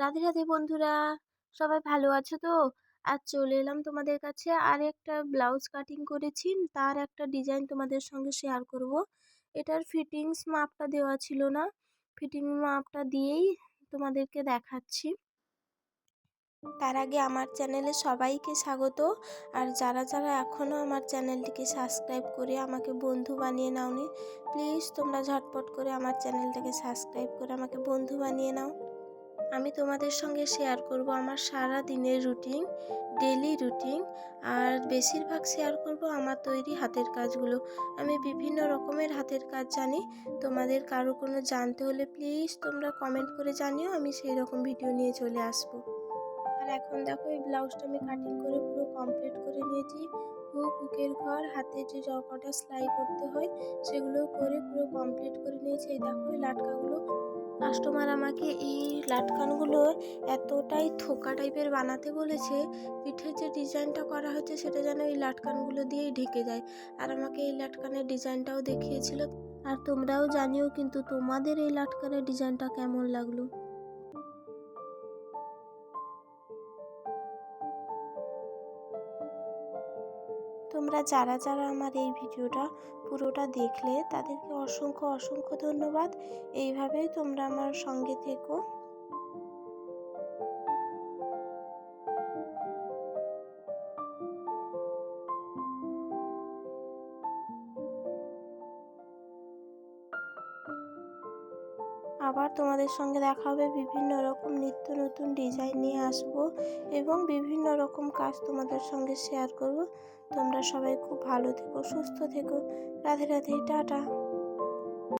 রাধে রাধে বন্ধুরা। সবাই ভালো আছো তো? আর চলে এলাম তোমাদের কাছে আর একটা ব্লাউজ কাটিং করেছি। তার একটা ডিজাইন তোমাদের সঙ্গে শেয়ার করব। এটার ফিটিংস মাপটা দেওয়া ছিল না। ফিটিং মাপটা দিয়েই তোমাদেরকে দেখাচ্ছি। তার আগে আমার চ্যানেলে সবাইকে স্বাগত। আর যারা যারা এখনও আমার চ্যানেলটিকে সাবস্ক্রাইব করে আমাকে বন্ধু বানিয়ে নাওনি, প্লিজ তোমরা ঝটপট করে আমার চ্যানেলটাকে সাবস্ক্রাইব করে আমাকে বন্ধু বানিয়ে নাও। আমি তোমাদের সঙ্গে শেয়ার করব আমার সারা দিনের রুটিন ডেলি রুটিন আর বেশিরভাগ শেয়ার করব আমার তৈরি হাতের কাজগুলো। আমি বিভিন্ন রকমের হাতের কাজ জানি, তোমাদের কারও কোনো জানতে হলে প্লিজ তোমরা কমেন্ট করে জানিও, আমি সেই রকম ভিডিও নিয়ে চলে আসব। আর এখন দেখো, এই ব্লাউজটা আমি কাটিং করে পুরো কমপ্লিট করে নিয়েছি। হুক হুকের ঘর হাতে যে জকটা সেলাই করতে হয় সেগুলো করে পুরো কমপ্লিট করে নিয়েছি। এই দেখো, এই লাটকাগুলো কাস্টমার আমাকে এই লাটকানগুলো এতটাই থোকা টাইপের বানাতে বলেছে, পিঠের যে ডিজাইনটা করা হয়েছে সেটা যেন এই লাটকানগুলো দিয়েই ঢেকে যায়। আর আমাকে এই লাটকানের ডিজাইনটাও দেখিয়েছিল। আর তোমরাও জানিও কিন্তু তোমাদের এই লাটকানের ডিজাইনটা কেমন লাগল। তোমরা যারা যারা আমার এই ভিডিওটা পুরোটা দেখলে, তাদেরকে অসংখ্য অসংখ্য ধন্যবাদ। এইভাবেই তোমরা আমার সঙ্গে থেকো। আবার তোমাদের সঙ্গে দেখা হবে বিভিন্ন রকম নিত্য নতুন ডিজাইন নিয়ে আসব এবং বিভিন্ন রকম কাজ তোমাদের সঙ্গে শেয়ার করব। তোমরা সবাই খুব ভালো থেকো, সুস্থ থেকো। রাধে রাধে, টাটা।